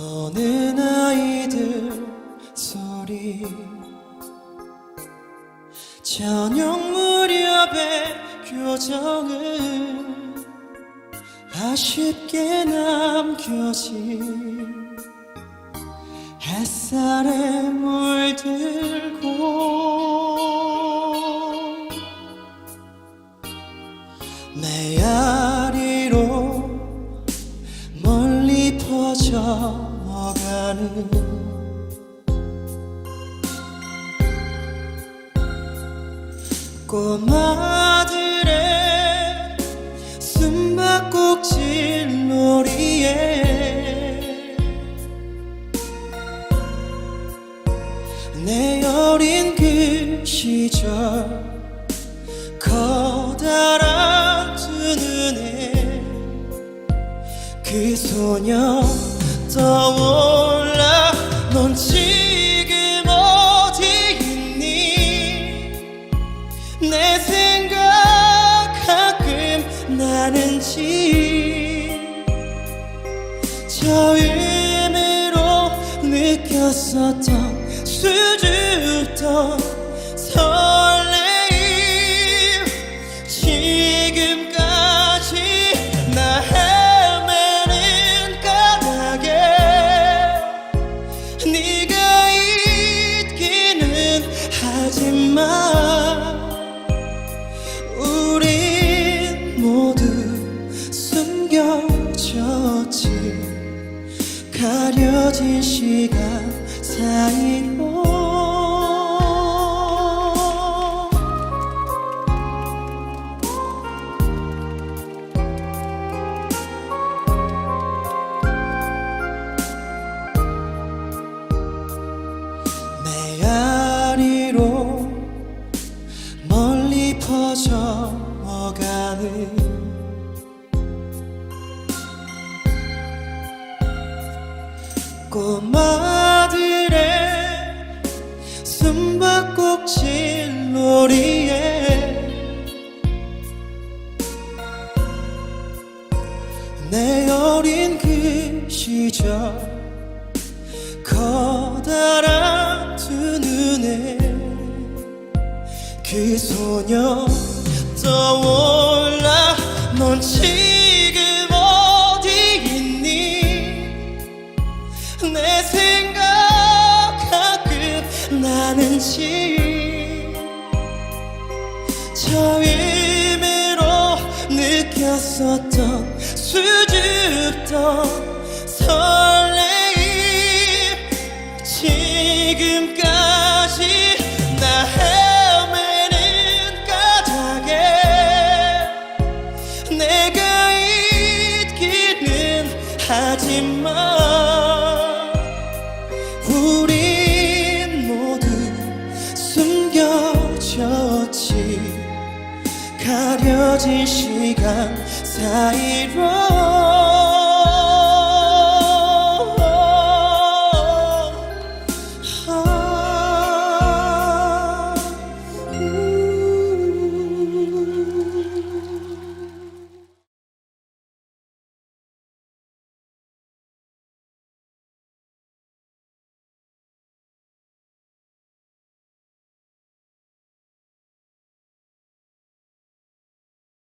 노는 아이들 소리. 저녁 무렵의 교정은 아쉽게 남겨진 햇살에 꼬마들의 숨바꼭질 놀이에 내 어린 그 시절 커다란 두 눈에 그 소녀 떠올라 넌지 나는지 처음으로 느꼈었던 수줍던 가려진 시간 사이로. 메아리로 멀리 퍼져 꼬마들의 숨바꼭질 놀이에. 내 어린 그 시절 커다란 두 눈에 그 소녀 떠올라 넌지 처음으로 느꼈었던 수줍던 설레임. 지금까지 나 헤매는 까닭에 내가 있기는 하지만 우린 가려진 시간 사이로